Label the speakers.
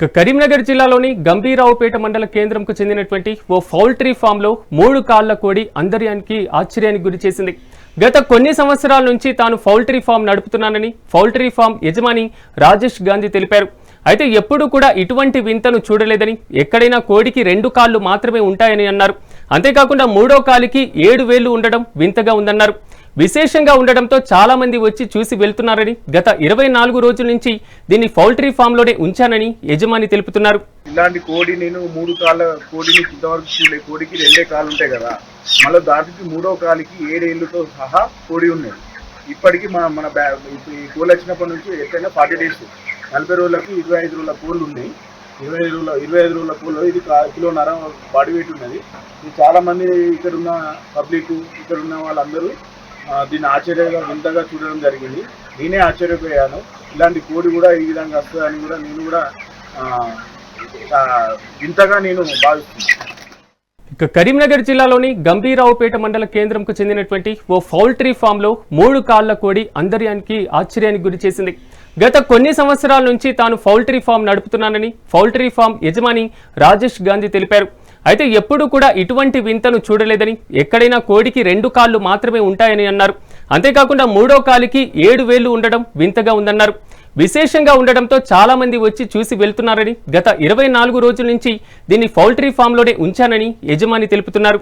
Speaker 1: ఇక కరీంనగర్ జిల్లాలోని గంభీరావుపేట మండల కేంద్రంకు చెందినటువంటి ఓ పౌల్ట్రీ ఫామ్లో మూడు కాళ్ళ కోడి అందరికి ఆశ్చర్యానికి గురి చేసింది. గత కొన్ని సంవత్సరాల నుంచి తాను పౌల్ట్రీ ఫామ్ నడుపుతున్నానని పౌల్ట్రీ ఫామ్ యజమాని రాజేష్ గాంధీ తెలిపారు. అయితే ఎప్పుడూ కూడా ఇటువంటి వింతను చూడలేదని ఎక్కడైనా కోడికి రెండు కాళ్ళు మాత్రమే ఉంటాయని అన్నారు. అంతేకాకుండా మూడో కాలికి ఏడు వేళ్ళు ఉండడం వింతగా ఉందన్నారు. విశేషంగా ఉండడంతో చాలా మంది వచ్చి చూసి వెళ్తున్నారని గత ఇరవై నాలుగు రోజుల నుంచి దీన్ని పౌల్ట్రీ ఫామ్లోనే ఉంచానని యజమాని తెలుపుతున్నారు.
Speaker 2: ఇలాంటి కోడి నేను మూడు కాళ్ళ కోడిని ఇంతవరకు చూడలే కోడికి రెండే కాళ్ళు ఉంటాయి కదా మళ్ళీ దాటికి మూడో కాలికి ఏడేళ్ళతో సహా కోడి ఉన్నది ఇప్పటికీ మన మన బ్యా కోళ్ళు వచ్చినప్పటి నుంచి ఎక్కడైనా ఫార్టీ డేస్ నలభై రోజులకు ఇరవై ఐదు రోజుల కోళ్ళు ఉన్నాయి. ఇరవై ఐదు రోజుల ఇరవై ఐదు రోజుల కోళ్ళు ఇది కా- కిలోన్నర బాడీ వెయిట్ ఉన్నది. ఇది చాలామంది ఇక్కడ ఉన్న పబ్లిక్ ఇక్కడ ఉన్న వాళ్ళందరూ దీన్ని ఆశ్చర్యంగా వింతగా చూడడం జరిగింది. నేనే ఆశ్చర్యపోయాను. ఇలాంటి కోడి కూడా ఈ విధంగా వస్తుందని కూడా నేను కూడా వింతగా నేను భావిస్తున్నాను.
Speaker 1: ఇక కరీంనగర్ జిల్లాలోని గంభీరావుపేట మండల కేంద్రంకు చెందినటువంటి ఓ పౌల్ట్రీ ఫామ్లో మూడు కాళ్ళ కోడి అందరియానికి ఆశ్చర్యానికి గురి చేసింది. గత కొన్ని సంవత్సరాల నుంచి తాను పౌల్ట్రీ ఫామ్ నడుపుతున్నానని పౌల్ట్రీ ఫామ్ యజమాని రాజేష్ గాంధీ తెలిపారు. అయితే ఎప్పుడూ కూడా ఇటువంటి వింతను చూడలేదని ఎక్కడైనా కోడికి రెండు కాళ్ళు మాత్రమే ఉంటాయని అన్నారు. అంతేకాకుండా మూడో కాలికి ఏడు వేళ్ళు ఉండడం వింతగా ఉందన్నారు. విశేషంగా ఉండడంతో చాలా మంది వచ్చి చూసి వెళ్తున్నారని గత ఇరవై నాలుగు రోజుల నుంచి దీన్ని పౌల్ట్రీ ఫామ్లోనే ఉంచానని యజమాని తెలుపుతున్నారు.